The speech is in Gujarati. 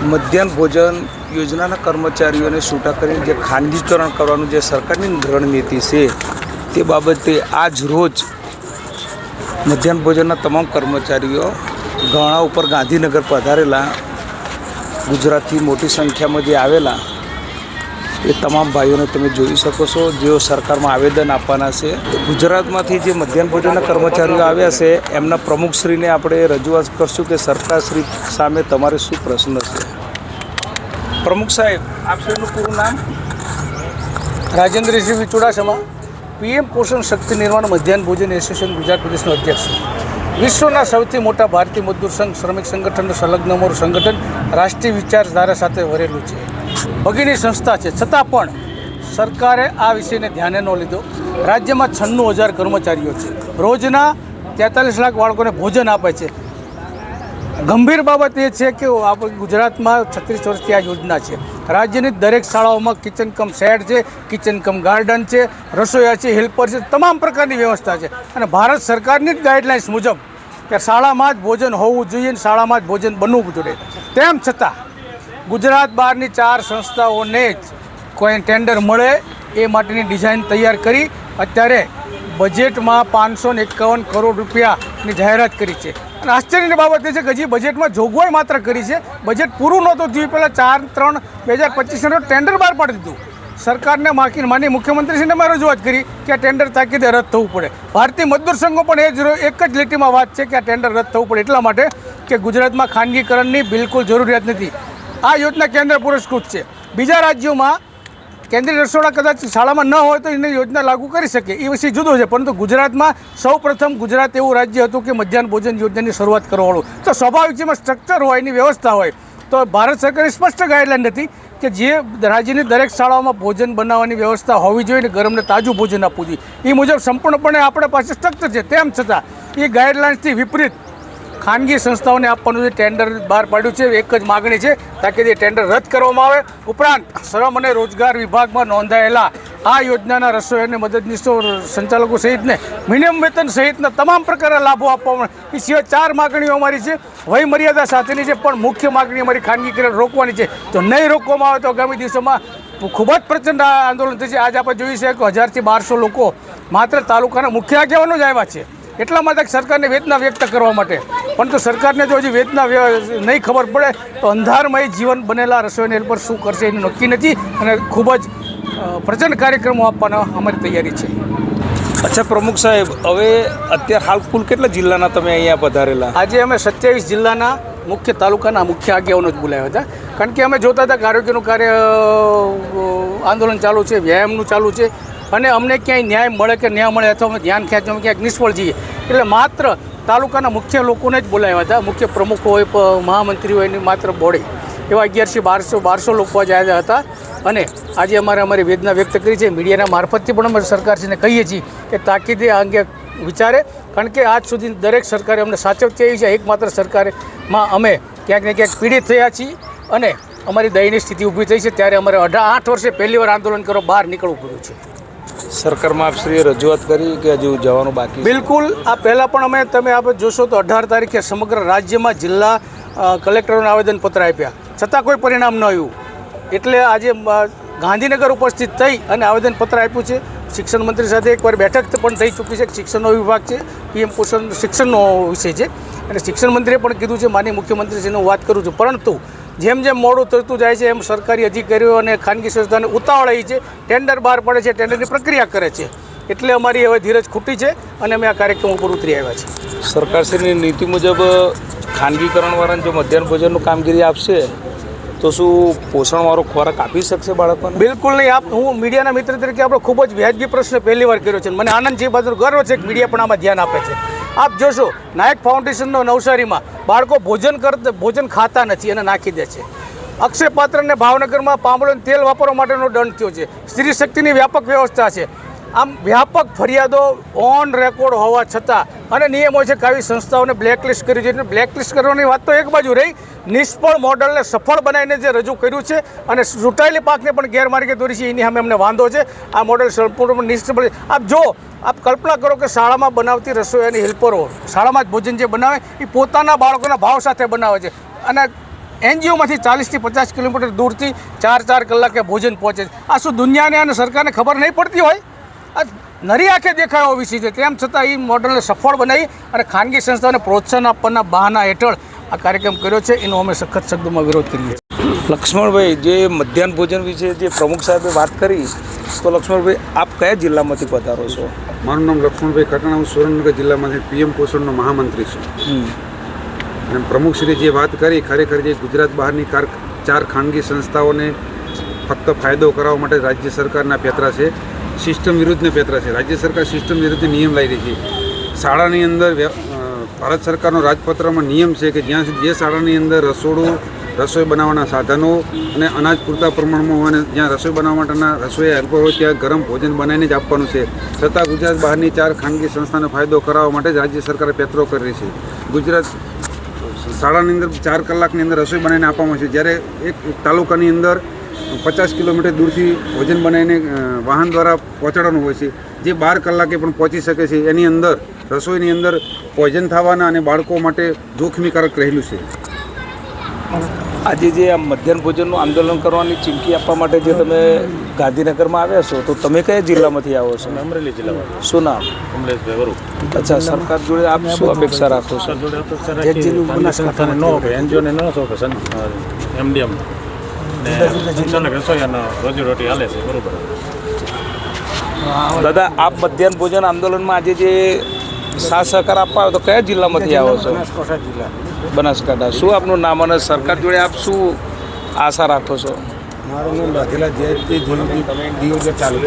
મધ્યાહન ભોજન યોજનાના કર્મચારીઓને છૂટા કરીને જે ખાનગીકરણ કરવાનું જે સરકારની રણનીતિ છે, તે બાબતે આજ રોજ મધ્યાહન ભોજનના તમામ કર્મચારીઓ ગણા ઉપર ગાંધીનગર પધારેલા, ગુજરાતથી મોટી સંખ્યામાં જે આવેલા એ તમામ ભાઈઓને તમે જોઈ શકો છો. જેઓ સરકારમાં આવેદન આપવાના છે. ગુજરાતમાંથી જે મધ્યાહન ભોજનના કર્મચારીઓ આવ્યા છે, એમના પ્રમુખશ્રીને આપણે રજૂઆત કરશું કે સરકારશ્રી સામે તમારે શું પ્રશ્ન છે. પ્રમુખ સાહેબ, આપ એમનું પૂરું નામ? રાજેન્દ્રસિંહ ચુડાસમા, પીએમ પોષણ શક્તિ નિર્માણ મધ્યાહન ભોજન એસોસિએશન ગુજરાત પ્રદેશનો અધ્યક્ષ. વિશ્વના સૌથી મોટા ભારતીય મજદૂર સંઘ, શ્રમિક સંગઠનનું સંલગ્ન મોર સંગઠન, રાષ્ટ્રીય વિચારધારા સાથે વરેલું છે. ભગીની સંસ્થા છે. છતાં પણ સરકારે આ વિષયને ધ્યાને ન લીધો. રાજ્યમાં છન્નું હજાર કર્મચારીઓ છે. રોજના તેતાલીસ લાખ બાળકોને ભોજન આપે છે. ગંભીર બાબત એ છે કે આપણે ગુજરાતમાં છત્રીસ વર્ષથી આ યોજના છે. રાજ્યની દરેક શાળાઓમાં કિચન કમ શેડ છે કિચન કમ ગાર્ડન છે, રસોઈયા છે હેલ્પર છે, તમામ પ્રકારની વ્યવસ્થા છે. અને ભારત સરકારની જ ગાઈડલાઇન્સ મુજબ કે શાળામાં જ ભોજન હોવું જોઈએ અને શાળામાં જ ભોજન બનવું જોઈએ. તેમ છતાં ગુજરાત બહારની ચાર સંસ્થાઓને જ કોઈ ટેન્ડર મળે એ માટેની ડિઝાઇન તૈયાર કરી અત્યારે બજેટમાં પાંચસો ને એકાવન કરોડ રૂપિયાની જાહેરાત કરી છે. અને આશ્ચર્યની બાબત એ છે કે હજી બજેટમાં જોગવાઈ માત્ર કરી છે. બજેટ પૂરું નહોતું થયું પહેલાં ચાર ત્રણ બે હજાર પચીસનો ટેન્ડર બહાર પાડી દીધું. સરકારને માકી માની મુખ્યમંત્રીશ્રીને મેં રજૂઆત કરી કે આ ટેન્ડર તાકીદે રદ થવું પડે. ભારતીય મજદૂર સંઘો પણ એ જ એક જ લીટીમાં વાત છે કે આ ટેન્ડર રદ થવું પડે એટલા માટે કે ગુજરાતમાં ખાનગીકરણની બિલકુલ જરૂરિયાત નથી. આ યોજના કેન્દ્ર પુરસ્કૃત છે. બીજા રાજ્યોમાં કેન્દ્રીય રસોડા કદાચ શાળામાં ન હોય તો એને યોજના લાગુ કરી શકે. એ વિષય જુદો છે, પરંતુ ગુજરાતમાં સૌપ્રથમ ગુજરાત એવું રાજ્ય હતું કે મધ્યાહન ભોજન યોજનાની શરૂઆત કરવાવાળું. તો સ્વાભાવિક જેમાં સ્ટ્રક્ચર હોય, એની વ્યવસ્થા હોય, તો ભારત સરકારે સ્પષ્ટ ગાઈડલાઈન હતી કે જે રાજ્યની દરેક શાળાઓમાં ભોજન બનાવવાની વ્યવસ્થા હોવી જોઈએ અને ગરમને તાજું ભોજન આપવું જોઈએ. એ મુજબ સંપૂર્ણપણે આપણા પાસે સ્ટ્રક્ચર છે. તેમ છતાં, એ ગાઈડલાઇન્સથી વિપરીત ખાનગી સંસ્થાઓને આપવાનું જે ટેન્ડર બહાર પાડ્યું છે, એક જ માગણી છે, તાકી તે ટેન્ડર રદ કરવામાં આવે. ઉપરાંત, શ્રમ અને રોજગાર વિભાગમાં નોંધાયેલા આ યોજનાના રસોઈ અને મદદનીશો સંચાલકો સહિતને મિનિમમ વેતન સહિતના તમામ પ્રકારના લાભો આપવામાં એ સિવાય ચાર માગણીઓ અમારી છે. વયમર્યાદા સાથેની છે, પણ મુખ્ય માગણી અમારી ખાનગીકરણ રોકવાની છે. તો નહીં રોકવામાં આવે તો આગામી દિવસોમાં ખૂબ જ પ્રચંડ આંદોલન થશે. આજે આપણે જોઈ છે કે હજારથી બારસો લોકો માત્ર તાલુકાના મુખ્ય આગેવાનો જ આવ્યા છે. એટલા માટે સરકારને વેદના વ્યક્ત કરવા માટે. પરંતુ સરકારને જો હજી વેદના નહીં ખબર પડે તો અંધારમય જીવન બનેલા રસોઈને હેલ્પર શું કરશે એનું નક્કી નથી. અને ખૂબ જ પ્રચંડ કાર્યક્રમો આપવાના અમારી તૈયારી છે. અચ્છા પ્રમુખ સાહેબ હવે અત્યારે હાલ કુલ કેટલા જિલ્લાના તમે અહીંયા પધારેલા? આજે અમે સત્યાવીસ જિલ્લાના મુખ્ય તાલુકાના મુખ્ય આગેવાનો જ બોલાવ્યા હતા. કારણ કે અમે જોતા હતા કે આરોગ્યનું કાર્ય આંદોલન ચાલુ છે વ્યાયામનું ચાલુ છે. અને અમને ક્યાંય ન્યાય મળે કે ન્યાય મળે અથવા અમે ધ્યાન ખેંચવામાં ક્યાંક નિષ્ફળ જઈએ. એટલે માત્ર તાલુકાના મુખ્ય લોકોને જ બોલાવ્યા હતા. મુખ્ય પ્રમુખો હોય મહામંત્રી હોય, એની માત્ર બોડી. એવા અગિયારથી બારસો બારસો લોકો જ આવ્યા હતા. અને આજે અમારે અમારી વેદના વ્યક્ત કરી છે. મીડિયાના મારફતથી પણ અમે સરકારશ્રીને કહીએ છીએ કે તાકીદે આ અંગે વિચારે. કારણ કે આજ સુધી દરેક સરકારે અમને સાચવતી આવી છે. એકમાત્ર સરકારેમાં અમે ક્યાંક ને ક્યાંક પીડિત થયા છીએ. અને અમારી દયનીય સ્થિતિ ઊભી થઈ છે. ત્યારે અમારે અઢા, આઠ વર્ષે પહેલી વાર આંદોલન કરવા બહાર નીકળવું પડ્યું છે. સરકારમાં આપશ્રીએ રજૂઆત કરી કે હજુ જવાનું બાકી બિલકુલ. આ પહેલાં પણ અમે તમે આપણે જોશો તો અઢાર તારીખે સમગ્ર રાજ્યમાં જિલ્લા કલેક્ટરોને આવેદનપત્ર આપ્યા. છતાં કોઈ પરિણામ ન આવ્યું. એટલે આજે ગાંધીનગર ઉપસ્થિત થઈ અને આવેદનપત્ર આપ્યું છે. શિક્ષણ મંત્રી સાથે એકવાર બેઠક પણ થઈ ચૂકી છે. શિક્ષણનો વિભાગ છે, પીએમ પોષણ શિક્ષણનો વિષય છે. અને શિક્ષણ મંત્રીએ પણ કીધું છે માની મુખ્યમંત્રીશ્રીને હું વાત કરું છું. પરંતુ જેમ જેમ મોડું થતું જાય છે એમ સરકારી અધિકારીઓ અને ખાનગી સંસ્થાને ઉતાવળ આવી છે. ટેન્ડર બહાર પડે છે ટેન્ડરની પ્રક્રિયા કરે છે. એટલે અમારી હવે ધીરજ ખૂટી છે અને અમે આ કાર્યક્રમ ઉપર ઉતરી આવ્યા છીએ. સરકારશ્રીની નીતિ મુજબ ખાનગીકરણવાળાને જો મધ્યાહન ભોજનનું કામગીરી આપશે તો શું પોષણવાળો ખોરાક આપી શકશે બાળકોને? બિલકુલ નહીં. આપ હું મીડિયાના મિત્ર તરીકે આપણે ખૂબ જ વ્યાજબી પ્રશ્ન પહેલી વાર કર્યો છે મને આનંદ છે બાજુ ગર્વ છે કે મીડિયા પણ આમાં ધ્યાન આપે છે. આપ જોશો, નાયક ફાઉન્ડેશનનો નવસારીમાં બાળકો ભોજન કરતા ભોજન ખાતા નથી અને નાખી દે છે. અક્ષય પાત્રને ભાવનગરમાં પામલોન તેલ વાપરવા માટેનો દંડ થયો છે. સ્ત્રી શક્તિની વ્યાપક વ્યવસ્થા છે. આમ વ્યાપક ફરિયાદો ઓન રેકોર્ડ હોવા છતાં અને નિયમો છે કે આવી સંસ્થાઓને બ્લેકલિસ્ટ કરી છે બ્લેકલિસ્ટ કરવાની વાત તો એક બાજુ રહી. નિષ્ફળ મોડલને સફળ બનાવીને જે રજૂ કર્યું છે અને ચૂંટાયેલી પાકને પણ ગેરમાર્ગે દોરી છે, એની સામે અમને વાંધો છે. આ મોડલ સંપૂર્ણ નિષ્ફળ આપ જો, આપ કલ્પના કરો કે શાળામાં બનાવતી રસોઈ અને હેલ્પરો, શાળામાં જ ભોજન જે બનાવે, એ પોતાના બાળકોના ભાવ સાથે બનાવે છે. અને એનજીઓમાંથી ચાલીસથી પચાસ કિલોમીટર દૂરથી ચાર ચાર કલાકે ભોજન પહોંચે છે. આ શું દુનિયાને અને સરકારને ખબર નહીં પડતી હોય? આ નરી આંખે દેખાય વિશે વિષય છે તેમ છતાં એ મોડલને સફળ બનાવી અને ખાનગી સંસ્થાઓને પ્રોત્સાહન આપવાના બહાના હેઠળ આ કાર્યક્રમ કર્યો છે. એનો અમે સખત શબ્દોમાં વિરોધ કરીએ છીએ. લક્ષ્મણભાઈ જે મધ્યાહન ભોજન વિશે જે પ્રમુખ સાહેબે વાત કરી તો લક્ષ્મણભાઈ આપ કયા જિલ્લામાંથી પધારો છો? મારું નામ લક્ષ્મણભાઈ ખટાણા. હું સુરેન્દ્રનગર જિલ્લામાંથી પીએમ પોષણનો મહામંત્રી છું. અને પ્રમુખશ્રીએ જે વાત કરી ખરેખર જે ગુજરાત બહારની કાર ચાર ખાનગી સંસ્થાઓને ફક્ત ફાયદો કરાવવા માટે રાજ્ય સરકારના પેતરા છે. સિસ્ટમ વિરુદ્ધને પેતરા છે. રાજ્ય સરકાર સિસ્ટમ વિરુદ્ધ નિયમ લાવી રહી છે. શાળાની અંદર ભારત સરકારનો રાજપત્રમાં નિયમ છે કે જ્યાં સુધી જે શાળાની અંદર રસોડું, રસોઈ બનાવવાના સાધનો અને અનાજ પૂરતા પ્રમાણમાં હોય અને જ્યાં રસોઈ બનાવવા માટેના રસોઈ હેલ્પર હોય ત્યાં ગરમ ભોજન બનાવીને જ આપવાનું છે. છતાં ગુજરાત બહારની ચાર ખાનગી સંસ્થાને ફાયદો કરાવવા માટે રાજ્ય સરકારે પેતરો કરી છે. ગુજરાત શાળાની અંદર ચાર કલાકની અંદર રસોઈ બનાવીને આપવામાં છે. જ્યારે એક તાલુકાની અંદર પચાસ કિલોમીટર દૂરથી ભોજન બનાવીને વાહન દ્વારા પહોંચાડવાનું હોય છે. જે બાર કલાકે પણ પહોંચી શકે છે. એની અંદર રસોઈની અંદર પોઈઝન થવાના અને બાળકો માટે જોખમીકારક રહેલું છે. આજે જે આ મધ્યાહન ભોજનનું આંદોલન કરવાની ચીમકી આપવા માટે જે તમે ગાંધીનગરમાં આવ્યા છો તો તમે કયા જિલ્લામાંથી આવો છો? અમરેલી જિલ્લામાં શું નામ? કમલેશભાઈ વરુ અચ્છા સરકાર જોડે આપ શું અપેક્ષા રાખો છો? એનજીઓને ન એમડીએમ ને સંચાલક રોજીરોટી હાલે છે બરોબર. દાદા આપ મધ્યાહન ભોજન આંદોલનમાં આજે જે સાથ સહકાર આપવા આવ્યો તો કયા જિલ્લામાંથી આવો છો? બનાસકાંઠા શું આપનું નામ અને સરકાર જોડે આપ શું આશા રાખો છો? મારું નામ રાધેલા જયંતિ ચાલુ